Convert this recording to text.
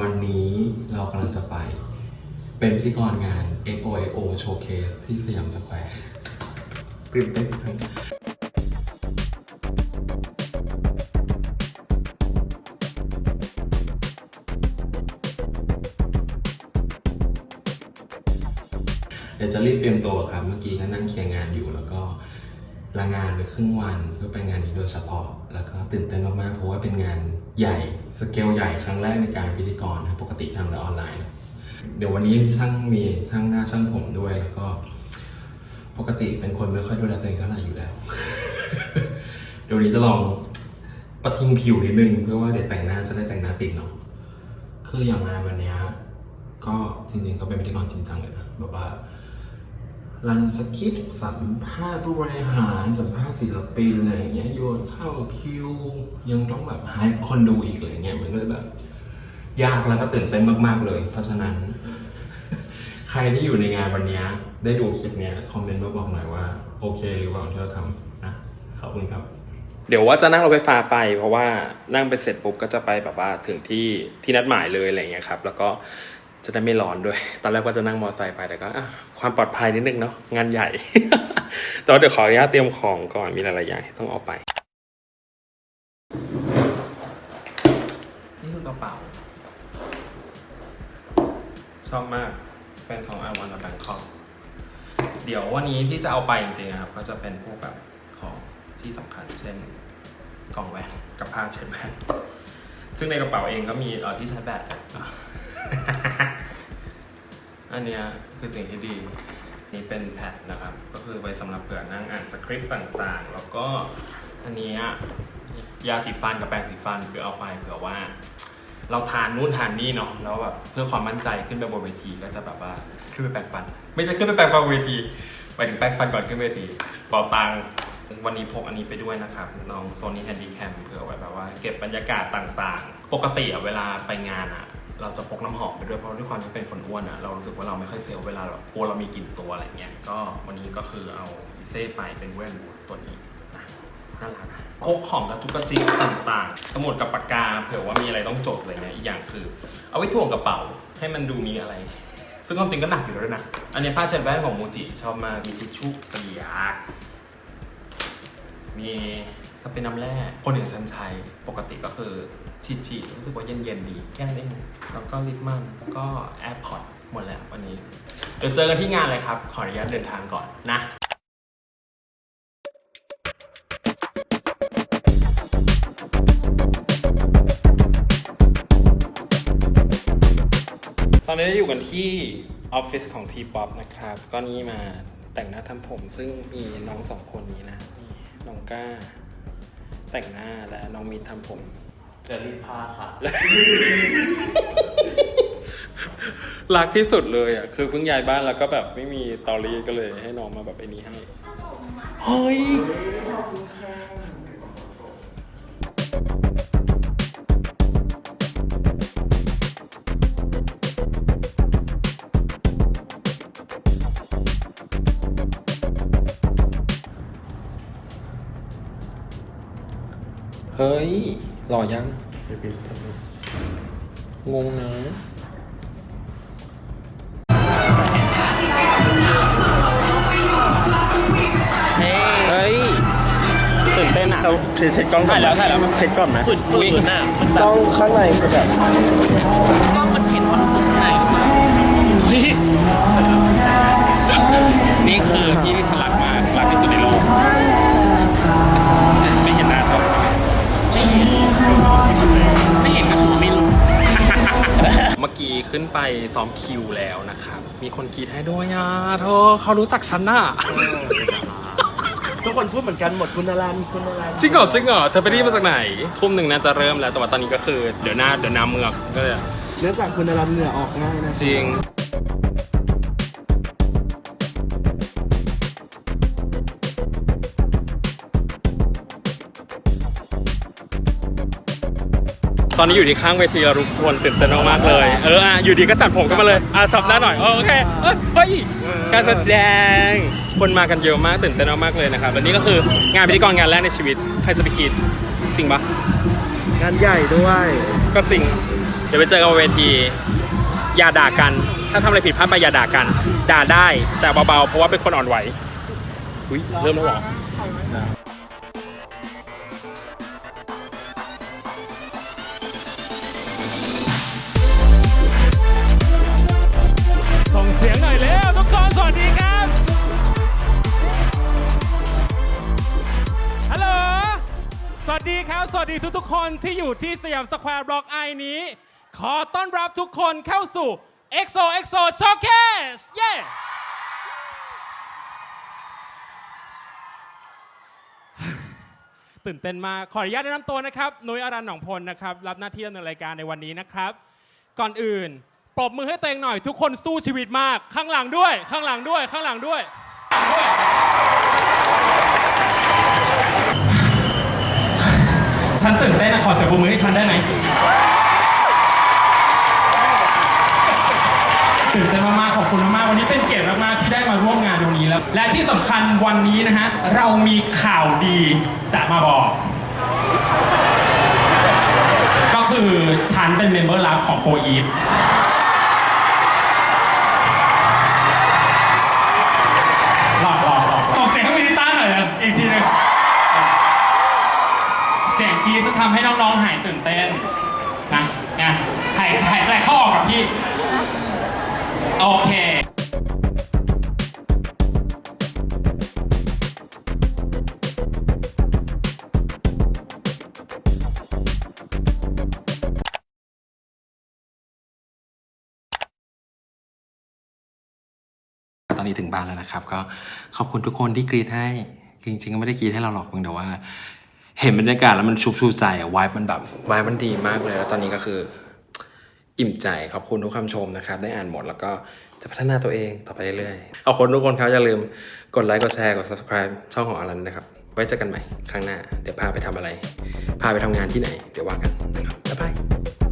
วันนี้เรากำลังจะไป เป็นพิธีกรงาน XOXO Showcase ที่สยามสแควร์ตื่นเต้นทั้งเดี๋ยวจะรีบเตรียมตัวครับ เมื่อกี้ก็นั่งเคลียร์งานอยู่แล้วก็ลางานไปครึ่งวันเพื่อไปงานนี้โดยเฉพาะ แล้วก็ตื่นเต้นมากๆเพราะว่าเป็นงานใหญ่ สเกลใหญ่ครั้งแรกในการพิธีกรนะปกติทำแต่ออนไลน์เดี๋ยววันนี้ช่างมีช่างหน้าช่างผมด้วยแล้วก็ ปกติเป็นคนไม่ค่อยดูแลตัวเองเท่าไหร่อยู่แล้ว เดี๋ยววันนี้จะลองปะทิงผิวนิดนึงเพื่อว่าเดี๋ยวแต่งหน้าจะได้แต่งหน้าติดเนาะคืออย่างมาวันเนี้ยก็จริงๆก็เป็นพิธีกรจริงจังเลยนะแบบว่า รันสคริปต์สัมภาษณ์ผู้บริหารสัมภาษณ์ศิลปินอะไรอย่างเงี้ยโยนเข้าคิว ยังต้องแบบให้คนดูอีกอะไรเงี้ยมันก็แบบ ยากแล้วก็ตื่นเต้นมาก ๆ เลย เพราะฉะนั้น ใครที่อยู่ในงานวันนี้ได้ดูคลิปเนี้ยคอมเมนต์มาบอกหน่อยว่า โอเคหรือเปล่าที่เราทำนะขอบคุณครับ เดี๋ยวว่าจะนั่งรถไฟฟ้าไป เพราะว่านั่งไปเสร็จปุ๊บก็จะไปแบบว่าถึงที่ที่นัดหมายเลยอะไรเงี้ยครับ แล้วก็ จะได้ไม่ร้อนด้วย ตอนแรกว่าจะนั่งมอเตอร์ไซค์ไปแต่ก็ความปลอดภัยนิดนึงเนาะงานใหญ่แต่ว่าเดี๋ยวขออนุญาตเตรียมของก่อนมีหลายๆอย่างที่ต้องเอาไป นี่คือกระเป๋า ชอบมากเป็นของ I Want a Bangkok เดี๋ยววันนี้ที่จะเอาไปจริงๆครับ ก็จะเป็นพวกแบบของที่สำคัญเช่นกล่องแหวนกับผ้าเช็ดแบตซึ่งในกระเป๋าเองก็มีที่ใช้แบต อันเนี้ยคือสิ่งที่ดีนี่เป็นแพดนะครับ ก็คือไว้สำหรับเผื่อนั่งอ่านสคริปต์ต่างๆ แล้วก็อันเนี้ยยาสีฟันกับแปรงสีฟันคือเอาไปเผื่อว่า เราทานนู่นทานนี่เนาะแล้วแบบเพื่อความมั่นใจขึ้นไปบนเวทีก็จะแบบว่าขึ้นไปแปรงฟัน ไม่ใช่ขึ้นไปแปรงฟันบนเวทีไปถึงแปรงฟันก่อนขึ้นเวทีเป่าตังวันนี้พกอันนี้ไปด้วยนะครับน้องโซนี่แฮนดี้แคมเผื่อไว้แบบว่าเก็บบรรยากาศต่างๆ ปกติเวลาไปงานอะ เราจะพกน้ำหอมไปด้วยเพราะด้วยความที่เป็นคนอ้วนอะเรารู้สึกว่าเราไม่ค่อยเซลล์เวลาแบบกลัวเรามีกลิ่นตัวอะไรเงี้ยก็วันนี้ก็คือเอาอิเซ่ไปเป็นเว้นตัวนี้นะน่ารักพกของกระจุกกระจิกต่างๆ สมุดกับปากกาเผื่อว่ามีอะไรต้องจดอะไรเงี้ยอีกอย่างคือ เอาไว้ถ่วงกระเป๋าให้มันดูมีอะไร ซึ่งความจริงก็หนักอยู่แล้วนะอันนี้ผ้าเช็ดแว่นของมูจิชอบมากมีทิชชู่เปียกมีสเปรย์น้ำแร่คนอย่างฉันใช้ปกติก็คือ ฉีดฉีดๆรู้สึกว่าเย็นๆดีแค่นั้นเองแล้วก็ลิปมันก็แอร์พอร์ตหมดแล้ววันนี้ เดี๋ยวเจอกันที่งานเลยครับ ขออนุญาตเดินทางก่อนนะตอนนี้อยู่กันที่ออฟฟิศของ T-POP นะครับ ก็นี่มาแต่งหน้าทำผม ซึ่งมีน้องสองคนนี้นะนี่น้องก้า แต่งหน้าและน้องมินทำผม จะรีดผ้าค่ะ รักที่สุดเลยอะ คือเพิ่งย้ายบ้านแล้วก็แบบไม่มีตอรี่ก็เลยให้น้องมาแบบไอ้นี้ให้ เฮ้ย เฮ้ย หล่อยังงงนะเฮ้ยตื่นเต้นอะเราเช็คกล้องก่อนถ่ายแล้วถ่ายแล้ว เช็คก่อนไหมฝืนฝืนอะมันแบกบล้องข้างในคือแบบกล้องมันจะเห็นความรู้สึกข้างในหรือเปล่านี่นี่คือพี่ที่ฉันรักม มื่อกี้ขึ้นไปซ้อมคิวแล้วนะครับ มีคนกรีดให้ด้วยอะเธอเขารู้จักฉันน่ะ ทุกคนพูดเหมือนกันหมดคุณนารันคุณนารันจริงเหรอจริงเหรอเธอไปได้มาจากไหน ทุ่มหนึ่งน่าจะเริ่มแล้วแต่ว่าตอนนี้ก็คือ เดี๋ยวหน้าเดี๋ยวหน้าเมือกก็เลยเนื่องจากคุณนารันเหงื่อออกง่ายนะ จริง ตอนนี้อยู่ที่ข้างเวทีเราทุกคนตื่นเต้นมากๆเลย เอออะอยู่ดีก็จัดผมกันมาเลย อะสับหน้าหน่อยเออโอเคเอ้ยเฮ้ย การแสดง คนมากันเยอะมากตื่นเต้นมากๆเลยนะครับและนี่ก็คืองานพิธีกรงานแรกในชีวิต ใครจะไปคิด จริงปะงานใหญ่ด้วย ก็จริงดี๋ยวไปเจอกันบนเวที อย่าด่ากัน ถ้าทำอะไรผิดพลาดไปอย่าด่ากัน ด่าได้แต่เบาๆ เพราะว่าเป็นคนอ่อนไหว อุ้ยเริ่มแล้วเหรอ ดีครับ สวัสดีทุกๆคนที่อยู่ที่สยามสแควร์บล็อกไอนี้ ขอต้อนรับทุกคนเข้าสู่ EXO EXO Showcase เย้ตื่นเต้นมากขออนุญาตแนะนำตัวนะครับนุ้ยอารันหนองพลนะครับ รับหน้าที่ดำเนินรายการในวันนี้นะครับ ก่อนอื่น ปรบมือให้ตัวเองหน่อย ทุกคนสู้ชีวิตมาก ข้างหลังด้วย ข้างหลังด้วย ข้างหลังด้วย ฉันตื่นเต้นนะขอเสียงปรบมือให้ฉันได้ไหมตื่นเต้นมากๆขอบคุณมากๆวันนี้เป็นเกียรติมากๆที่ได้มาร่วมงานตรงนี้แล้ว และที่สำคัญวันนี้นะฮะเรามีข่าวดีจะมาบอก ก็คือฉันเป็นเมมเบอร์ลับของโฟอีฟ เสียงกรีดจะทำให้น้องๆหายตื่นเต้นนะนะหายหายใจเข้าออกกับพี่ โอเคตอนนี้ถึงบ้านแล้วนะครับ ก็ขอบคุณทุกคนที่กรีดให้ จริงๆก็ไม่ได้กรีดให้เราหรอกเพียงแต่ว่า เห็นบรรยากาศแล้วมันชุบชูใจอะวายมันแบบวายมันดีมากเลยแล้วตอนนี้ก็คือ อิ่มใจขอบคุณทุกคำชมนะครับ ได้อ่านหมดแล้วก็จะพัฒนาตัวเองต่อไปเรื่อยๆ เอาคนทุกคนครับอย่าลืมกดไลค์กดแชร์กด subscribe ช่องของอลันนะครับ ไว้เจอกันใหม่ครั้งหน้า เดี๋ยวพาไปทำอะไร พาไปทำงานที่ไหน เดี๋ยวว่ากันนะครับบ๊ายบาย